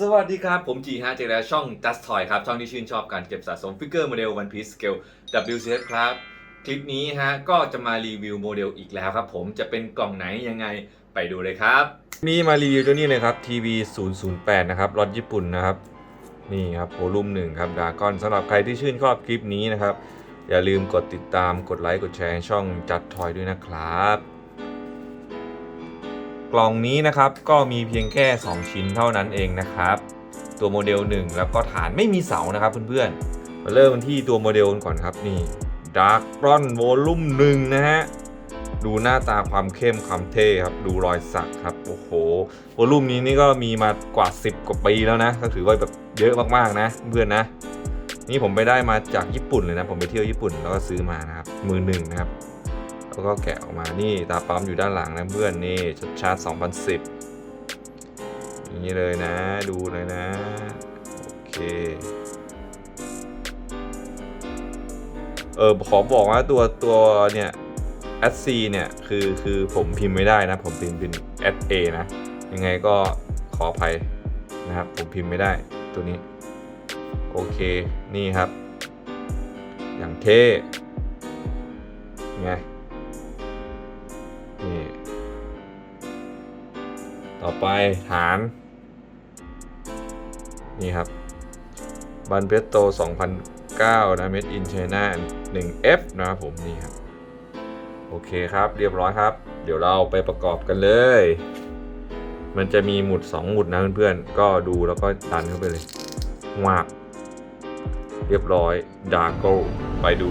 สวัสดีครับ ผมจีฮะเจอแล้วช่อง Just Toy ครับ ช่องที่ชื่นชอบการเก็บสะสมฟิกเกอร์โมเดล One Piece Scale WCS ครับ คลิปนี้ฮะ ก็จะมารีวิวโมเดลอีกแล้วครับผมจะเป็นกล่องไหนยังไงไปดูเลยครับ นี่มารีวิวตัวนี้เลยครับ TV 008 นะครับรถญี่ปุ่นนะครับ นี่ครับโวลุ่มหนึ่งครับดากอนสำหรับใครที่ชื่นชอบคลิปนี้นะครับ อย่าลืมกดติดตามกดไลค์กดแชร์ช่องจัดทอยด้วยนะครับ ล่องนี้นะครับก็มีเพียงแค่ 2 ชิ้นเท่านั้นเองนะครับ ตัวโมเดล 1 แล้วก็ฐานไม่มีเสานะครับเพื่อนๆมาเริ่มที่ตัวโมเดลกันก่อนครับนี่ Dark r o n Volume 1นะฮะดูหน้าตาความเข้มความเท่ครับ ดูรอยสักครับ โอ้โหวอลุ่มนี้นี่ก็มีมากว่า 10 กว่าปีแล้วนะ ก็ถือว่าแบบเยอะมากๆนะเพื่อนนะ นี่ผมไปได้มาจากญี่ปุ่นเลยนะ ผมไปเที่ยวญี่ปุ่นแล้วก็ซื้อมานะครับ มือหนึ่งนะครับ แล้วก็แกะออกมานี่ตาปั๊มอยู่ด้านหลังนะเพื่อนนี่ชัดชาร์จ 2010 อย่างนี้เลยนะดูเลยนะ โอเคเออขอบอกว่าตัวตัวเนี่ย SC เนี่ยคือคือผมพิมพ์ไม่ได้นะ ผมพิมพ์เป็น SA นะ ยังไงก็ขออภัยนะครับ ผมพิมพ์ไม่ได้ตัวนี้ โอเคนี่ครับ อย่างเท่ไง นี่ต่อไปฐาน นี่ครับบันเพโต2009 นะ Made in China 1F นะครับผมนี่ครับ โอเคครับเรียบร้อยครับ เดี๋ยวเราไปประกอบกันเลย มันจะมีหมุด 2 หมุดนะเพื่อนๆ ก็ดูแล้วก็ดันเข้าไปเลยหวากเรียบร้อยดาร์โกไปดู